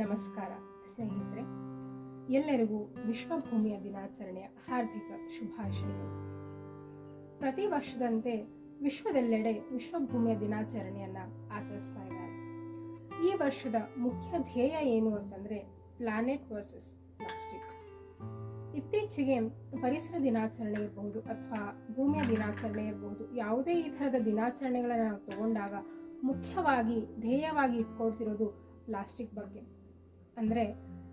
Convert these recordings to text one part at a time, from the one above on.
ನಮಸ್ಕಾರ, ಸ್ನೇಹಿತರೆ. ಎಲ್ಲರಿಗೂ ವಿಶ್ವಭೂಮಿಯ ದಿನಾಚರಣೆಯ ಹಾರ್ದಿಕ ಶುಭಾಶಯಗಳು ಪ್ರತಿ ವರ್ಷದಂತೆ ವಿಶ್ವದೆಲ್ಲೆಡೆ ವಿಶ್ವಭೂಮಿಯ ದಿನಾಚರಣೆಯನ್ನು ಆಚರಿಸ್ತಾ ಇದ್ದಾರೆ. ಈ ವರ್ಷದ ಮುಖ್ಯ ಧ್ಯೇಯ ಏನು ಅಂತಂದರೆ ಪ್ಲಾನೆಟ್ ವರ್ಸಸ್ ಪ್ಲಾಸ್ಟಿಕ್ ಇತ್ತೀಚೆಗೆ ಪರಿಸರ ದಿನಾಚರಣೆ ಇರಬಹುದು ಅಥವಾ ಭೂಮಿಯ ದಿನಾಚರಣೆ ಇರಬಹುದು, ಯಾವುದೇ ಈ ಥರದ ದಿನಾಚರಣೆಗಳನ್ನು ನಾವು ತಗೊಂಡಾಗ ಮುಖ್ಯವಾಗಿ ಧ್ಯೇಯವಾಗಿ ಇಟ್ಕೊಳ್ತಿರೋದು ಪ್ಲಾಸ್ಟಿಕ್ ಬಗ್ಗೆ. ಅಂದರೆ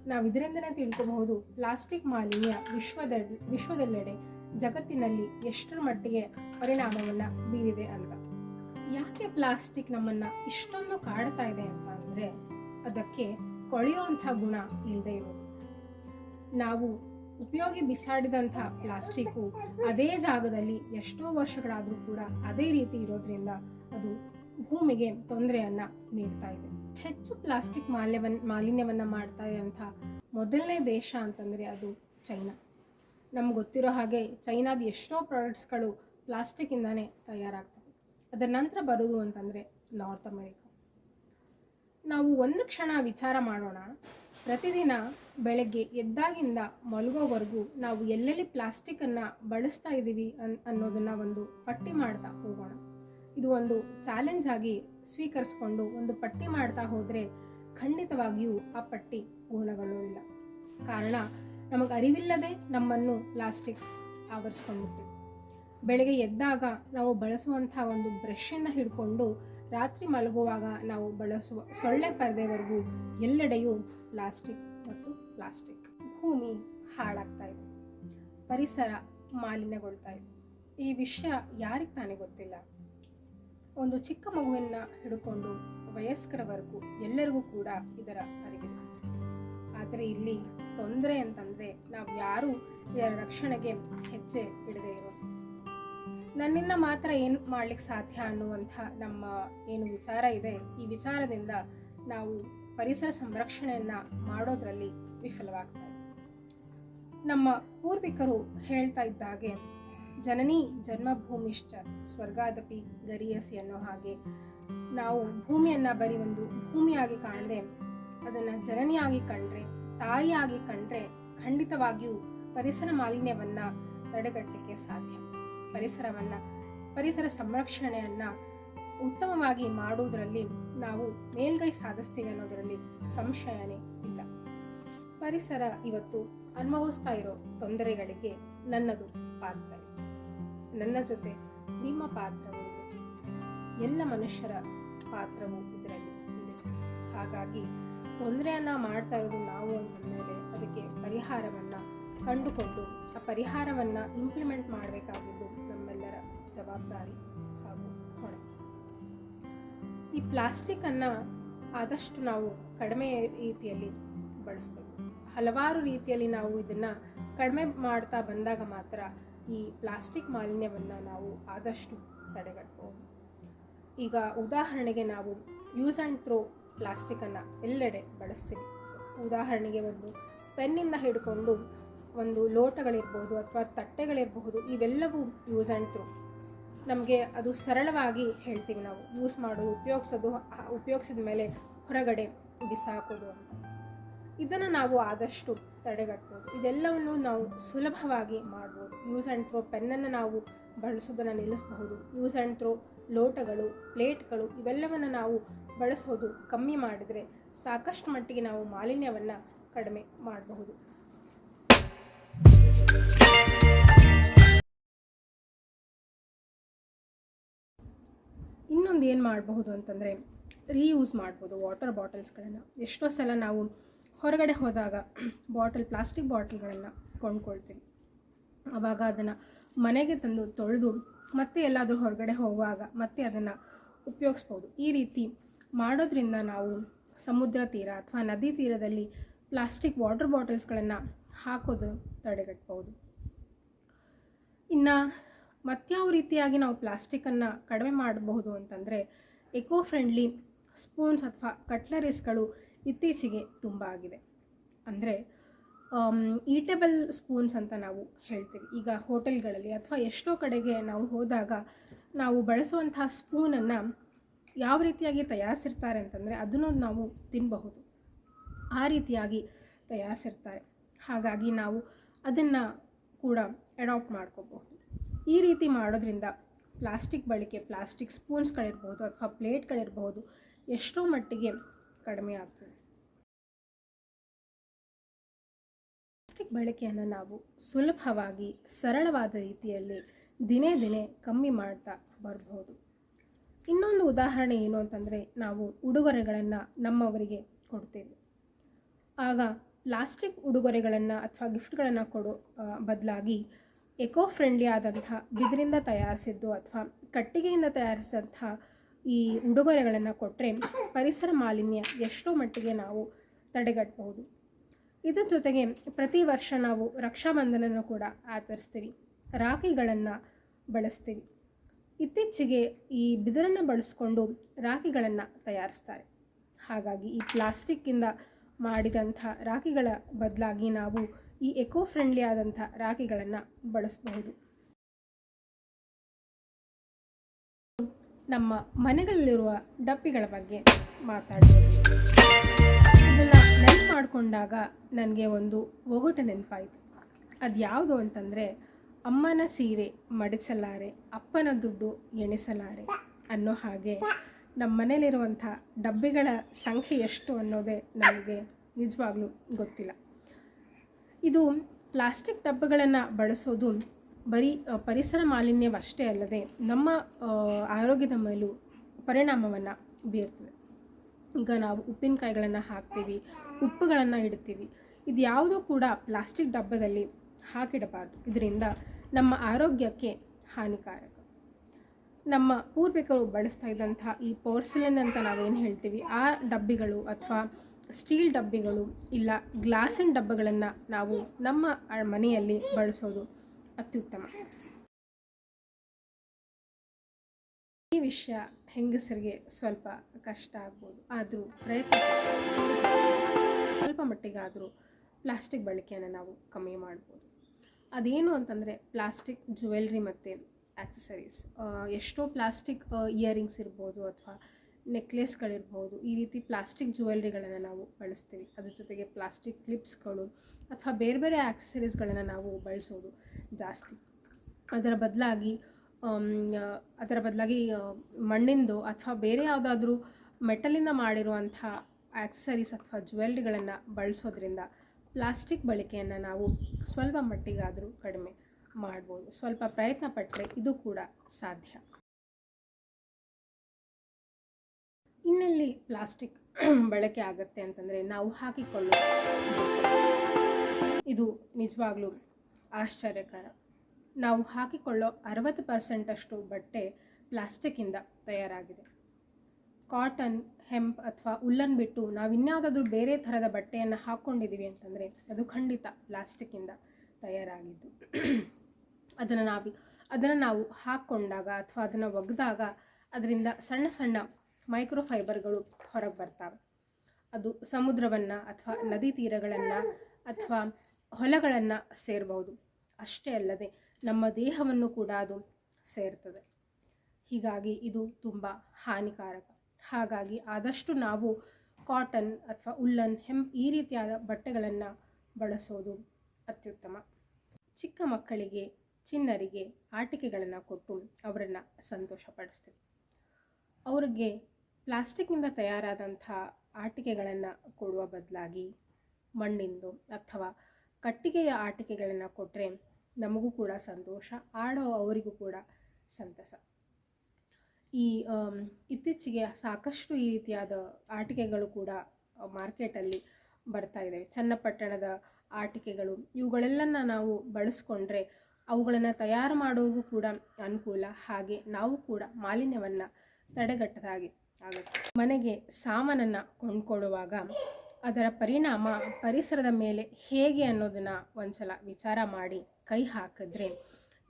ನಾವು ಇದರಿಂದನೇ ತಿಳ್ಕೋಬಹುದು ಪ್ಲಾಸ್ಟಿಕ್ ಮಾಲಿನ್ಯ ವಿಶ್ವದ ವಿಶ್ವದೆಲ್ಲೆಡೆ ಜಗತ್ತಿನಲ್ಲಿ ಎಷ್ಟರ ಮಟ್ಟಿಗೆ ಪರಿಣಾಮವನ್ನು ಬೀರಿದೆ ಅಂತ. ಯಾಕೆ ಪ್ಲಾಸ್ಟಿಕ್ ನಮ್ಮನ್ನು ಇಷ್ಟೊಂದು ಕಾಡ್ತಾ ಇದೆ ಅಂತ ಅಂದರೆ ಅದಕ್ಕೆ ಕೊಳೆಯುವಂಥ ಗುಣ ಇಲ್ಲದೆ ಇರೋದು. ನಾವು ಉಪಯೋಗಿ ಬಿಸಾಡಿದಂಥ ಪ್ಲಾಸ್ಟಿಕ್ಕು ಅದೇ ಜಾಗದಲ್ಲಿ ಎಷ್ಟೋ ವರ್ಷಗಳಾದರೂ ಕೂಡ ಅದೇ ರೀತಿ ಇರೋದ್ರಿಂದ ಅದು ಭೂಮಿಗೆ ತೊಂದರೆಯನ್ನು ನೀಡ್ತಾ ಇದೆ. ಹೆಚ್ಚು ಪ್ಲಾಸ್ಟಿಕ್ ಮಾಲ್ಯವನ್, ಮಾಲಿನ್ಯವನ್ನು ಮಾಡ್ತಾ ಇರೋಂಥ ಮೊದಲನೇ ದೇಶ ಅಂತಂದರೆ ಅದು ಚೈನಾ. ನಮ್ಗೆ ಗೊತ್ತಿರೋ ಹಾಗೆ ಚೈನಾದ ಎಷ್ಟೋ ಪ್ರಾಡಕ್ಟ್ಸ್ಗಳು ಪ್ಲಾಸ್ಟಿಕ್ಕಿಂದನೇ ತಯಾರಾಗ್ತವೆ. ಅದರ ನಂತರ ಬರೋದು ಅಂತಂದರೆ ನಾರ್ತ್ ಅಮೇರಿಕಾ. ನಾವು ಒಂದು ಕ್ಷಣ ವಿಚಾರ ಮಾಡೋಣ. ಪ್ರತಿದಿನ ಬೆಳಗ್ಗೆ ಎದ್ದಾಗಿಂದ ಮಲಗೋವರೆಗೂ ನಾವು ಎಲ್ಲೆಲ್ಲಿ ಪ್ಲಾಸ್ಟಿಕ್ಕನ್ನು ಬಳಸ್ತಾ ಇದ್ದೀವಿ ಅನ್, ಅನ್ನೋದನ್ನು ಒಂದು ಪಟ್ಟಿ ಮಾಡ್ತಾ ಹೋಗೋಣ. ಇದು ಒಂದು ಚಾಲೆಂಜ್ ಆಗಿ ಸ್ವೀಕರಿಸ್ಕೊಂಡು ಒಂದು ಪಟ್ಟಿ ಮಾಡ್ತಾ ಹೋದರೆ ಖಂಡಿತವಾಗಿಯೂ ಆ ಪಟ್ಟಿ ಪೂರ್ಣಗೊಳ್ಳುವುದಿಲ್ಲ ಕಾರಣ ನಮಗೆ ಅರಿವಿಲ್ಲದೆ ನಮ್ಮನ್ನು ಪ್ಲಾಸ್ಟಿಕ್ ಆವರಿಸ್ಕೊಂಡ್ಬಿಟ್ಟು. ಬೆಳಗ್ಗೆ ಎದ್ದಾಗ ನಾವು ಬಳಸುವಂಥ ಒಂದು ಬ್ರಷನ್ನು ಹಿಡ್ಕೊಂಡು ರಾತ್ರಿ ಮಲಗುವಾಗ ನಾವು ಬಳಸುವ ಸೊಳ್ಳೆ ಪರದೆವರೆಗೂ ಎಲ್ಲೆಡೆಯೂ ಪ್ಲಾಸ್ಟಿಕ್ ಮತ್ತು ಪ್ಲಾಸ್ಟಿಕ್ ಭೂಮಿ ಹಾಳಾಗ್ತಾ ಇದೆ. ಪರಿಸರ ಮಾಲಿನ್ಯಗೊಳ್ತಾ ಇದೆ. ಈ ವಿಷಯ ಯಾರಿಗೆ ತಾನೇ ಗೊತ್ತಿಲ್ಲ. ಒಂದು ಚಿಕ್ಕ ಮಗುವನ್ನು ಹಿಡ್ಕೊಂಡು ವಯಸ್ಕರವರೆಗೂ ಎಲ್ಲರಿಗೂ ಕೂಡ ಇದರ ಅರಿವಿದೆ. ಆದರೆ ಇಲ್ಲಿ ತೊಂದರೆ ಅಂತಂದರೆ ನಾವು ಯಾರೂ ಇದರ ರಕ್ಷಣೆಗೆ ಹೆಜ್ಜೆ ಇಡದೇ ಇರೋ ನನ್ನಿಂದ ಮಾತ್ರ ಏನು ಮಾಡ್ಲಿಕ್ಕೆ ಸಾಧ್ಯ ಅನ್ನುವಂಥ ನಮ್ಮ ಏನು ವಿಚಾರ ಇದೆ, ಈ ವಿಚಾರದಿಂದ ನಾವು ಪರಿಸರ ಸಂರಕ್ಷಣೆಯನ್ನು ಮಾಡೋದರಲ್ಲಿ ವಿಫಲವಾಗ್ತಾ ನಮ್ಮ ಪೂರ್ವಿಕರು ಹೇಳ್ತಾ ಇದ್ದಾಗೆ ಜನನಿ ಜನ್ಮಭೂಮಿಶ್ಚ ಸ್ವರ್ಗಾದಪಿ ಗರಿಯಸಿ ಅನ್ನೋ ಹಾಗೆ ನಾವು ಭೂಮಿಯನ್ನು ಬರೀ ಒಂದು ಭೂಮಿಯಾಗಿ ಕಾಣದೆ ಅದನ್ನು ಜನನಿಯಾಗಿ ಕಂಡ್ರೆ, ತಾಯಿಯಾಗಿ ಕಂಡ್ರೆ ಖಂಡಿತವಾಗಿಯೂ ಪರಿಸರ ಮಾಲಿನ್ಯವನ್ನು ತಡೆಗಟ್ಟಲಿಕ್ಕೆ ಸಾಧ್ಯ. ಪರಿಸರವನ್ನು, ಪರಿಸರ ಸಂರಕ್ಷಣೆಯನ್ನು ಉತ್ತಮವಾಗಿ ಮಾಡುವುದರಲ್ಲಿ ನಾವು ಮೇಲ್ಗೈ ಸಾಧಿಸ್ತೀವಿ ಅನ್ನೋದರಲ್ಲಿ ಸಂಶಯನೇ ಇಲ್ಲ. ಪರಿಸರ ಇವತ್ತು ಅನುಭವಿಸ್ತಾ ಇರೋ ತೊಂದರೆಗಳಿಗೆ ನನ್ನದು ಪಾತ್ರ ನನ್ನ ಜೊತೆ ನಿಮ್ಮ ಪಾತ್ರವು ಎಲ್ಲ ಮನುಷ್ಯರ ಪಾತ್ರವು ಇದರಲ್ಲಿ ಇದೆ. ಹಾಗಾಗಿ ತೊಂದರೆಯನ್ನು ಮಾಡ್ತಾ ಇರೋದು ನಾವು ಅಂತಂದರೆ ಅದಕ್ಕೆ ಪರಿಹಾರವನ್ನು ಕಂಡುಕೊಂಡು ಆ ಪರಿಹಾರವನ್ನು ಇಂಪ್ಲಿಮೆಂಟ್ ಮಾಡಬೇಕಾಗಿದ್ದು ನಮ್ಮೆಲ್ಲರ ಜವಾಬ್ದಾರಿ ಹಾಗೂ ಹೊಣೆ. ಈ ಪ್ಲಾಸ್ಟಿಕ್ಕನ್ನು ಆದಷ್ಟು ನಾವು ಕಡಿಮೆ ರೀತಿಯಲ್ಲಿ ಬಳಸಬೇಕು ಹಲವಾರು ರೀತಿಯಲ್ಲಿ ನಾವು ಇದನ್ನು ಕಡಿಮೆ ಮಾಡ್ತಾ ಬಂದಾಗ ಮಾತ್ರ ಈ ಪ್ಲಾಸ್ಟಿಕ್ ಮಾಲಿನ್ಯವನ್ನು ನಾವು ಆದಷ್ಟು ತಡೆಗಟ್ಟಬಹುದು ಈಗ ಉದಾಹರಣೆಗೆ ನಾವು ಯೂಸ್ ಆ್ಯಂಡ್ ಥ್ರೋ ಪ್ಲಾಸ್ಟಿಕನ್ನು ಎಲ್ಲೆಡೆ ಬಳಸ್ತೀವಿ. ಉದಾಹರಣೆಗೆ ಒಂದು ಪೆನ್ನಿಂದ ಹಿಡ್ಕೊಂಡು ಒಂದು ಲೋಟಗಳಿರ್ಬೋದು ಅಥವಾ ತಟ್ಟೆಗಳಿರಬಹುದು ಇವೆಲ್ಲವೂ ಯೂಸ್ ಆ್ಯಂಡ್ ಥ್ರೋ ನಮಗೆ ಅದು ಸರಳವಾಗಿ ಹೇಳ್ತೀವಿ ನಾವು. ಯೂಸ್ ಮಾಡೋದು ಉಪಯೋಗಿಸೋದು, ಉಪಯೋಗಿಸಿದ ಮೇಲೆ ಹೊರಗಡೆ ಬಿಸಾಕೋದು ಅಂತ. ಇದನ್ನು ನಾವು ಆದಷ್ಟು ತಡೆಗಟ್ಟಬಹುದು ಇದೆಲ್ಲವನ್ನು ನಾವು ಸುಲಭವಾಗಿ ಮಾಡ್ಬೋದು. ಯೂಸ್ ಆ್ಯಂಡ್ ಥ್ರೋ ಪೆನ್ನನ್ನು ನಾವು ಬಳಸೋದನ್ನು ನಿಲ್ಲಿಸಬಹುದು. ಯೂಸ್ ಆ್ಯಂಡ್ ಥ್ರೋ ಲೋಟಗಳು, ಪ್ಲೇಟ್ಗಳು ಇವೆಲ್ಲವನ್ನು ನಾವು ಬಳಸೋದು ಕಮ್ಮಿ ಮಾಡಿದರೆ ಸಾಕಷ್ಟು ಮಟ್ಟಿಗೆ ನಾವು ಮಾಲಿನ್ಯವನ್ನು ಕಡಿಮೆ ಮಾಡಬಹುದು. ಇನ್ನೊಂದು ಏನು ಮಾಡಬಹುದು ಅಂತಂದರೆ ರೀಯೂಸ್ ಮಾಡ್ಬೋದು ವಾಟರ್ ಬಾಟಲ್ಸ್ಗಳನ್ನು ಎಷ್ಟೋ ಸಲ ನಾವು ಹೊರಗಡೆ ಹೋದಾಗ ಬಾಟಲ್, ಪ್ಲಾಸ್ಟಿಕ್ ಬಾಟಲ್ಗಳನ್ನು ಕೊಂಡ್ಕೊಳ್ತೀನಿ. ಆವಾಗ ಅದನ್ನು ಮನೆಗೆ ತಂದು ತೊಳೆದು ಮತ್ತೆ ಎಲ್ಲಾದರೂ ಹೊರಗಡೆ ಹೋಗುವಾಗ ಮತ್ತೆ ಅದನ್ನು ಉಪಯೋಗಿಸ್ಬೋದು. ಈ ರೀತಿ ಮಾಡೋದ್ರಿಂದ ನಾವು ಸಮುದ್ರ ತೀರ ಅಥವಾ ನದಿ ತೀರದಲ್ಲಿ ಪ್ಲಾಸ್ಟಿಕ್ ವಾಟರ್ ಬಾಟಲ್ಸ್ಗಳನ್ನು ಹಾಕೋದು ತಡೆಗಟ್ಬೋದು. ಇನ್ನು ಮತ್ಯಾವ ರೀತಿಯಾಗಿ ನಾವು ಪ್ಲಾಸ್ಟಿಕ್ಕನ್ನು ಕಡಿಮೆ ಮಾಡಬಹುದು ಅಂತಂದರೆ ಎಕೋ ಫ್ರೆಂಡ್ಲಿ ಸ್ಪೂನ್ಸ್ ಅಥವಾ ಕಟ್ಲರೀಸ್ಗಳು ಇತ್ತೀಚೆಗೆ ತುಂಬ ಆಗಿದೆ. ಅಂದರೆ ಈಟೇಬಲ್ ಸ್ಪೂನ್ಸ್ ಅಂತ ನಾವು ಹೇಳ್ತೀವಿ. ಈಗ ಹೋಟೆಲ್ಗಳಲ್ಲಿ ಅಥವಾ ಎಷ್ಟೋ ಕಡೆಗೆ ನಾವು ಹೋದಾಗ ನಾವು ಬಳಸುವಂತಹ ಸ್ಪೂನನ್ನು ಯಾವ ರೀತಿಯಾಗಿ ತಯಾರಿಸಿರ್ತಾರೆ ಅಂತಂದರೆ, ಅದನ್ನು ನಾವು ತಿನ್ನಬಹುದು ಆ ರೀತಿಯಾಗಿ ತಯಾರಿಸಿರ್ತಾರೆ. ಹಾಗಾಗಿ ನಾವು ಅದನ್ನು ಕೂಡ ಅಡಾಪ್ಟ್ ಮಾಡ್ಕೋಬಹುದು. ಈ ರೀತಿ ಮಾಡೋದ್ರಿಂದ ಪ್ಲಾಸ್ಟಿಕ್ ಬಳಕೆ, ಪ್ಲಾಸ್ಟಿಕ್ ಸ್ಪೂನ್ಸ್ಗಳಿರ್ಬೋದು ಅಥವಾ ಪ್ಲೇಟ್ಗಳಿರ್ಬೋದು ಎಷ್ಟೋ ಮಟ್ಟಿಗೆ ಕಡಿಮೆ ಆಗ್ತದೆ. ಪ್ಲಾಸ್ಟಿಕ್ ಬಳಕೆಯನ್ನು ನಾವು ಸುಲಭವಾಗಿ, ಸರಳವಾದ ರೀತಿಯಲ್ಲಿ ದಿನೇ ದಿನೇ ಕಮ್ಮಿ ಮಾಡ್ತಾ ಬರ್ಬೋದು. ಇನ್ನೊಂದು ಉದಾಹರಣೆ ಏನು ಅಂತಂದರೆ, ನಾವು ಉಡುಗೊರೆಗಳನ್ನು ನಮ್ಮವರಿಗೆ ಕೊಡ್ತೇವೆ. ಆಗ ಪ್ಲಾಸ್ಟಿಕ್ ಉಡುಗೊರೆಗಳನ್ನು ಅಥವಾ ಗಿಫ್ಟ್ಗಳನ್ನು ಕೊಡೋ ಬದಲಾಗಿ ಎಕೋ ಫ್ರೆಂಡ್ಲಿ ಆದಂಥ ಬಿದಿರಿಂದ ತಯಾರಿಸಿದ್ದು ಅಥವಾ ಕಟ್ಟಿಗೆಯಿಂದ ತಯಾರಿಸಿದಂಥ ಈ ಉಡುಗೊರೆಗಳನ್ನು ಕೊಟ್ಟರೆ ಪರಿಸರ ಮಾಲಿನ್ಯ ಎಷ್ಟೋ ಮಟ್ಟಿಗೆ ನಾವು ತಡೆಗಟ್ಟಬಹುದು ಇದರ ಜೊತೆಗೆ ಪ್ರತಿ ವರ್ಷ ನಾವು ರಕ್ಷಾಬಂಧನನ ಕೂಡ ಆಚರಿಸ್ತೀವಿ, ರಾಖಿಗಳನ್ನು ಬಳಸ್ತೀವಿ. ಇತ್ತೀಚೆಗೆ ಈ ಬಿದಿರನ್ನು ಬಳಸ್ಕೊಂಡು ರಾಖಿಗಳನ್ನು ತಯಾರಿಸ್ತಾರೆ. ಹಾಗಾಗಿ ಈ ಪ್ಲಾಸ್ಟಿಕ್ಕಿಂದ ಮಾಡಿದಂಥ ರಾಖಿಗಳ ಬದಲಾಗಿ ನಾವು ಈ ಎಕೋ ಫ್ರೆಂಡ್ಲಿ ಆದಂಥ ರಾಖಿಗಳನ್ನು ಬಳಸಬಹುದು. ನಮ್ಮ ಮನೆಗಳಲ್ಲಿರುವ ಡಬ್ಬಿಗಳ ಬಗ್ಗೆ ಮಾತಾಡೋದು ಇದನ್ನು ನೆನಪು ಮಾಡಿಕೊಂಡಾಗ ನನಗೆ ಒಂದು ಒಗಟು ನೆನಪಾಯಿತು. ಅದು ಯಾವುದು ಅಂತಂದರೆ, ಅಮ್ಮನ ಸೀರೆ ಮಡಿಸಲಾರೆ ಅಪ್ಪನ ದುಡ್ಡು ಎಣಿಸಲಾರೆ ಅನ್ನೋ ಹಾಗೆ ನಮ್ಮ ಮನೇಲಿರುವಂಥ ಡಬ್ಬಿಗಳ ಸಂಖ್ಯೆ ಎಷ್ಟು ಅನ್ನೋದೇ ನಮಗೆ ನಿಜವಾಗ್ಲೂ ಗೊತ್ತಿಲ್ಲ. ಇದು ಪ್ಲಾಸ್ಟಿಕ್ ಡಬ್ಬಗಳನ್ನು ಬಳಸೋದು ಬರೀ ಪರಿಸರ ಮಾಲಿನ್ಯವಷ್ಟೇ ಅಲ್ಲದೆ ನಮ್ಮ ಆರೋಗ್ಯದ ಮೇಲೂ ಪರಿಣಾಮವನ್ನು ಬೀರ್ತದೆ. ಈಗ ನಾವು ಉಪ್ಪಿನಕಾಯಿಗಳನ್ನು ಹಾಕ್ತೀವಿ, ಉಪ್ಪುಗಳನ್ನು ಇಡ್ತೀವಿ. ಇದು ಯಾವುದೂ ಕೂಡ ಪ್ಲಾಸ್ಟಿಕ್ ಡಬ್ಬದಲ್ಲಿ ಹಾಕಿಡಬಾರ್ದು. ಇದರಿಂದ ನಮ್ಮ ಆರೋಗ್ಯಕ್ಕೆ ಹಾನಿಕಾರಕ. ನಮ್ಮ ಪೂರ್ವಿಕರು ಬಳಸ್ತಾ ಇದ್ದಂಥ ಈ ಪೋರ್ಸಲಿನ್ ಅಂತ ನಾವೇನು ಹೇಳ್ತೀವಿ, ಆ ಡಬ್ಬಿಗಳು ಅಥವಾ ಸ್ಟೀಲ್ ಡಬ್ಬಿಗಳು ಇಲ್ಲ, ಗ್ಲಾಸಿನ ಡಬ್ಬಗಳನ್ನು ನಾವು ನಮ್ಮ ಮನೆಯಲ್ಲಿ ಬಳಸೋದು ಅತ್ಯುತ್ತಮ. ಈ ವಿಷಯ ಹೆಂಗಸರಿಗೆ ಸ್ವಲ್ಪ ಕಷ್ಟ ಆಗ್ಬೋದು. ಆದರೂ ಪ್ರಯತ್ನ. ಸ್ವಲ್ಪ ಮಟ್ಟಿಗಾದರೂ ಪ್ಲಾಸ್ಟಿಕ್ ಬಳಕೆಯನ್ನು ನಾವು ಕಮ್ಮಿ ಮಾಡ್ಬೋದು. ಅದೇನು ಅಂತಂದರೆ ಪ್ಲಾಸ್ಟಿಕ್ ಜುವೆಲ್ರಿ ಮತ್ತು ಆಕ್ಸಸರೀಸ್ ಎಷ್ಟೋ ಪ್ಲಾಸ್ಟಿಕ್ ಇಯರಿಂಗ್ಸ್ ಇರ್ಬೋದು ಅಥವಾ ನೆಕ್ಲೆಸ್ಗಳಿರ್ಬೋದು, ಈ ರೀತಿ ಪ್ಲಾಸ್ಟಿಕ್ ಜುವೆಲ್ರಿಗಳನ್ನು ನಾವು ಬಳಸ್ತೀವಿ. ಅದ್ರ ಜೊತೆಗೆ ಪ್ಲಾಸ್ಟಿಕ್ ಕ್ಲಿಪ್ಸ್ಗಳು ಅಥವಾ ಬೇರೆ ಬೇರೆ ಆ್ಯಕ್ಸರೀಸ್ಗಳನ್ನು ನಾವು ಬಳಸೋದು ಜಾಸ್ತಿ. ಅದರ ಬದಲಾಗಿ ಅದರ ಬದಲಾಗಿ ಮಣ್ಣಿಂದು ಅಥವಾ ಬೇರೆ ಯಾವುದಾದ್ರೂ ಮೆಟಲಿಂದ ಮಾಡಿರುವಂಥ ಆಕ್ಸಸರೀಸ್ ಅಥವಾ ಜ್ಯುವೆಲ್ರಿಗಳನ್ನು ಬಳಸೋದ್ರಿಂದ ಪ್ಲಾಸ್ಟಿಕ್ ಬಳಕೆಯನ್ನು ನಾವು ಸ್ವಲ್ಪ ಮಟ್ಟಿಗಾದರೂ ಕಡಿಮೆ ಮಾಡ್ಬೋದು. ಸ್ವಲ್ಪ ಪ್ರಯತ್ನ ಪಟ್ಟರೆ ಇದು ಕೂಡ ಸಾಧ್ಯ. ಇನ್ನೆಲ್ಲಿ ಪ್ಲಾಸ್ಟಿಕ್ ಬಳಕೆ ಆಗುತ್ತೆ ಅಂತಂದರೆ ನಾವು ಹಾಕಿಕೊಳ್ಳೋ ಇದು ನಿಜವಾಗ್ಲೂ ಆಶ್ಚರ್ಯಕರ. ನಾವು ಹಾಕಿಕೊಳ್ಳೋ ಅರವತ್ತು ಪರ್ಸೆಂಟಷ್ಟು ಬಟ್ಟೆ ಪ್ಲಾಸ್ಟಿಕ್ಕಿಂದ ತಯಾರಾಗಿದೆ. ಕಾಟನ್, ಹೆಂಪ್ ಅಥವಾ ಉಲ್ಲನ್ ಬಿಟ್ಟು ನಾವು ಇನ್ಯಾವುದಾದ್ರೂ ಬೇರೆ ಥರದ ಬಟ್ಟೆಯನ್ನು ಹಾಕ್ಕೊಂಡಿದ್ದೀವಿ ಅಂತಂದರೆ ಅದು ಖಂಡಿತ ಪ್ಲಾಸ್ಟಿಕ್ಕಿಂದ ತಯಾರಾಗಿದ್ದು. ಅದನ್ನು ನಾವು ಅದನ್ನು ನಾವು ಹಾಕ್ಕೊಂಡಾಗ ಅಥವಾ ಅದನ್ನು ಒಗೆದಾಗ ಅದರಿಂದ ಸಣ್ಣ ಸಣ್ಣ ಮೈಕ್ರೋ ಫೈಬರ್ಗಳು ಹೊರಗೆ ಬರ್ತವೆ. ಅದು ಸಮುದ್ರವನ್ನು ಅಥವಾ ನದಿ ತೀರಗಳನ್ನು ಅಥವಾ ಹೊಲಗಳನ್ನು ಸೇರಬಹುದು ಅಷ್ಟೇ ಅಲ್ಲದೆ ನಮ್ಮ ದೇಹವನ್ನು ಕೂಡ ಅದು ಸೇರ್ತದೆ. ಹೀಗಾಗಿ ಇದು ತುಂಬ ಹಾನಿಕಾರಕ. ಹಾಗಾಗಿ ಆದಷ್ಟು ನಾವು ಕಾಟನ್ ಅಥವಾ ಉಲ್ಲನ್ ಹೆಂ ಈ ರೀತಿಯಾದ ಬಟ್ಟೆಗಳನ್ನು ಬಳಸೋದು ಅತ್ಯುತ್ತಮ. ಚಿಕ್ಕ ಮಕ್ಕಳಿಗೆ, ಚಿನ್ನರಿಗೆ ಆಟಿಕೆಗಳನ್ನು ಕೊಟ್ಟು ಅವರನ್ನು ಸಂತೋಷಪಡಿಸ್ತೀವಿ. ಅವ್ರಿಗೆ ಪ್ಲಾಸ್ಟಿಕ್ನಿಂದ ತಯಾರಾದಂಥ ಆಟಿಕೆಗಳನ್ನು ಕೊಡುವ ಬದಲಾಗಿ ಮಣ್ಣಿಂದು ಅಥವಾ ಕಟ್ಟಿಗೆಯ ಆಟಿಕೆಗಳನ್ನು ಕೊಟ್ಟರೆ ನಮಗೂ ಕೂಡ ಸಂತೋಷ, ಆಡೋ ಅವರಿಗೂ ಕೂಡ ಸಂತಸ. ಈ ಇತ್ತೀಚೆಗೆ ಸಾಕಷ್ಟು ಈ ರೀತಿಯಾದ ಆಟಿಕೆಗಳು ಕೂಡ ಮಾರ್ಕೆಟಲ್ಲಿ ಬರ್ತಾ ಇದ್ದಾವೆ ಚನ್ನಪಟ್ಟಣದ ಆಟಿಕೆಗಳು ಇವುಗಳೆಲ್ಲನ ನಾವು ಬಳಸ್ಕೊಂಡ್ರೆ ಅವುಗಳನ್ನು ತಯಾರು ಮಾಡೋದು ಕೂಡ ಅನುಕೂಲ. ಹಾಗೆ ನಾವು ಕೂಡ ಮಾಲಿನ್ಯವನ್ನು ತಡೆಗಟ್ಟದಾಗೆ ಆಗುತ್ತೆ. ಮನೆಗೆ ಸಾಮಾನನ್ನು ಕೊಂಡ್ಕೊಳ್ಳುವಾಗ ಅದರ ಪರಿಣಾಮ ಪರಿಸರದ ಮೇಲೆ ಹೇಗೆ ಅನ್ನೋದನ್ನು ಒಂದ್ಸಲ ವಿಚಾರ ಮಾಡಿ ಕೈ ಹಾಕಿದ್ರೆ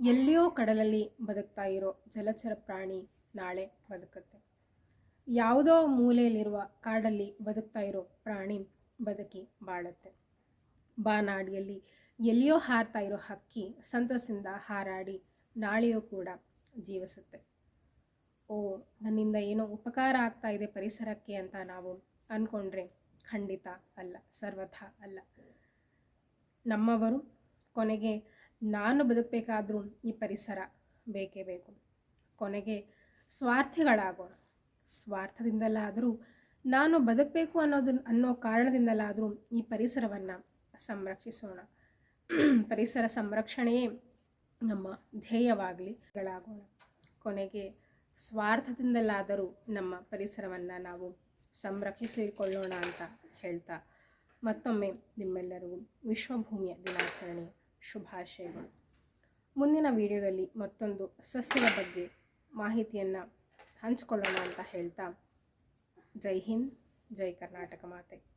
ಎಲ್ಲಿಯೋ ಕಡಲಲ್ಲಿ ಬದುಕ್ತಾ ಇರೋ ಜಲಚರ ಪ್ರಾಣಿ ನಾಳೆ ಬದುಕುತ್ತೆ. ಯಾವುದೋ ಮೂಲೆಯಲ್ಲಿರುವ ಕಾಡಲ್ಲಿ ಬದುಕ್ತಾ ಇರೋ ಪ್ರಾಣಿ ಬದುಕಿ ಬಾಳುತ್ತೆ. ಬಾನಾಡಿಯಲ್ಲಿ ಎಲ್ಲಿಯೋ ಹಾರ್ತಾ ಇರೋ ಹಕ್ಕಿ ಸಂತಸದಿಂದ ಹಾರಾಡಿ ನಾಳೆಯೂ ಕೂಡ ಜೀವಿಸುತ್ತೆ. ಓ, ನನ್ನಿಂದ ಏನೋ ಉಪಕಾರ ಆಗ್ತಾ ಇದೆ ಪರಿಸರಕ್ಕೆ ಅಂತ ನಾವು ಅಂದ್ಕೊಂಡ್ರೆ ಖಂಡಿತ ಅಲ್ಲ, ಸರ್ವಥ ಅಲ್ಲ. ನಮ್ಮವರು ಕೊನೆಗೆ ನಾನು ಬದುಕಬೇಕಾದ್ರೂ ಈ ಪರಿಸರ ಬೇಕೇ ಬೇಕು. ಕೊನೆಗೆ ಸ್ವಾರ್ಥಿಗಳಾಗೋಣ. ಸ್ವಾರ್ಥದಿಂದಲಾದರೂ ನಾನು ಬದುಕಬೇಕು ಅನ್ನೋದನ್ನ ಅನ್ನೋ ಕಾರಣದಿಂದಲಾದರೂ ಈ ಪರಿಸರವನ್ನು ಸಂರಕ್ಷಿಸೋಣ. ಪರಿಸರ ಸಂರಕ್ಷಣೆಯೇ ನಮ್ಮ ಧ್ಯೇಯವಾಗಲಿಗಳಾಗೋಣ ಕೊನೆಗೆ ಸ್ವಾರ್ಥದಿಂದಲಾದರೂ ನಮ್ಮ ಪರಿಸರವನ್ನು ನಾವು ಸಂರಕ್ಷಿಸಿಕೊಳ್ಳೋಣ ಅಂತ ಹೇಳ್ತಾ ಮತ್ತೊಮ್ಮೆ ನಿಮ್ಮೆಲ್ಲರಿಗೂ ವಿಶ್ವಭೂಮಿಯ ದಿನಾಚರಣೆಯ ಶುಭಾಶಯಗಳು. ಮುಂದಿನ ವಿಡಿಯೋದಲ್ಲಿ ಮತ್ತೊಂದು ಸಸ್ಯದ ಬಗ್ಗೆ ಮಾಹಿತಿಯನ್ನು ಹಂಚಿಕೊಳ್ಳೋಣ ಅಂತ ಹೇಳ್ತಾ ಜೈ ಹಿಂದ್, ಜೈ ಕರ್ನಾಟಕ ಮಾತೆ.